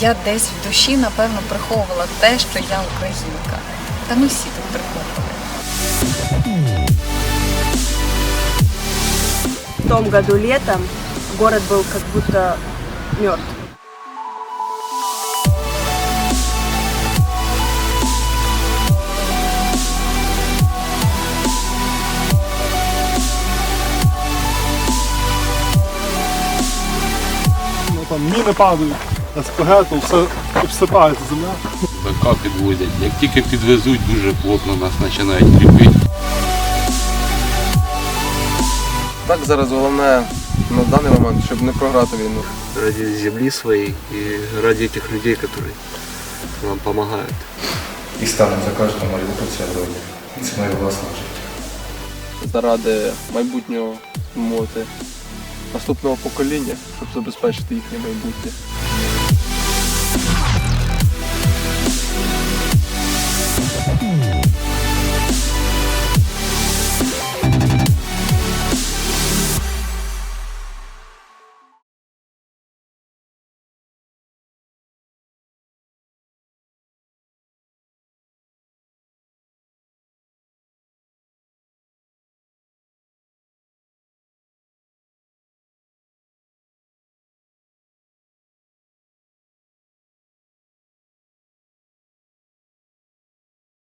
я десь в душі, напевно, приховувала те, що я українка. Та ми всі тут приховували. В том году летом город был как будто мертв. Ну, там міни падають, СПГ, то все обсипається земля. БК підвозять. Як тільки підвезуть, дуже плотно нас починають кріпити. Так зараз головне на даний момент, щоб не програти війну. ради земли своей и ради этих людей, которые нам помогают. і стану за кожного маріупольця героя. Це моє власне життя. заради майбутнього мовити наступного покоління, щоб забезпечити їхнє майбутнє. Bye.